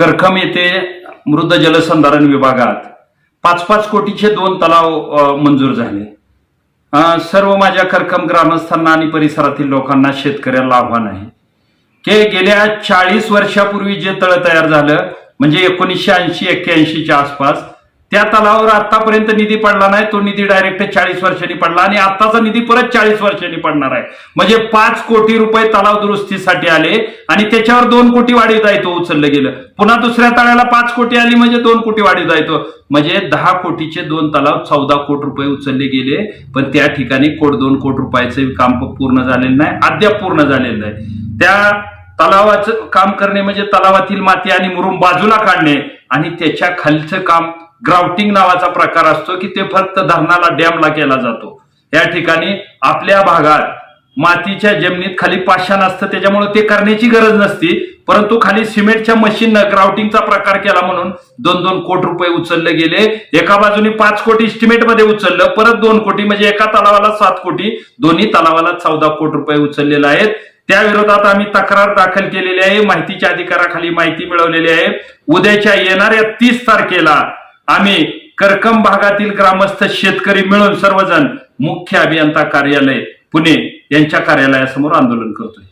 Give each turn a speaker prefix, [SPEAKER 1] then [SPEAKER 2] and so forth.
[SPEAKER 1] करखम येथे मृद जलसंधारण विभागात पाच पाच कोटीचे दोन तलाव मंजूर झाले. सर्व माझ्या करखम ग्रामस्थांना आणि परिसरातील लोकांना शेतकऱ्याला आव्हान आहे. की गेल्या चाळीस वर्षापूर्वी जे तळ तयार झालं म्हणजे एकोणीसशे ऐंशी एक्क्याऐंशीच्या आसपास त्या तलावावर आतापर्यंत निधी पडला नाही तो निधी डायरेक्ट चाळीस वर्षांनी पडला आणि आताचा निधी परत चाळीस वर्षांनी पडणार आहे. म्हणजे पाच कोटी रुपये तलाव दुरुस्तीसाठी आले आणि त्याच्यावर दोन कोटी वाढीव दायित्व उचललं गेलं. पुन्हा दुसऱ्या तळ्याला पाच कोटी आली म्हणजे दोन कोटी वाढीव दायित्व म्हणजे दहा कोटीचे दोन तलाव चौदा कोटी रुपये उचलले गेले पण त्या ठिकाणी कोट दोन कोटी रुपयाचं काम पूर्ण झालेलं नाही अद्याप पूर्ण झालेलं नाही. त्या तलावाचं काम करणे म्हणजे तलावातील माती आणि मुरुम बाजूला काढणे आणि त्याच्या खालचं काम ग्राउटिंग नावाचा प्रकार असतो की ते फक्त धरणाला डॅमला केला जातो. या ठिकाणी आपल्या भागात मातीच्या जमिनीत खाली पाषाण असतं त्याच्यामुळे ते करण्याची गरज नसती. परंतु खाली सिमेंटच्या मशीननं ग्राउटिंगचा प्रकार केला म्हणून दोन दोन कोटी रुपये उचलले गेले. एका बाजूने पाच कोटी estimate मध्ये उचललं परत दोन कोटी म्हणजे एका तलावाला सात कोटी दोन्ही तलावाला चौदा कोटी रुपये उचललेले आहेत. त्या विरोधात आम्ही तक्रार दाखल केलेली आहे माहितीच्या अधिकाराखाली माहिती मिळवलेली आहे. उद्याच्या येणाऱ्या तीस तारखेला आम्ही करकम भागातील ग्रामस्थ शेतकरी मिळून सर्वजण मुख्य अभियंता कार्यालय पुणे यांच्या कार्यालयासमोर आंदोलन करतोय.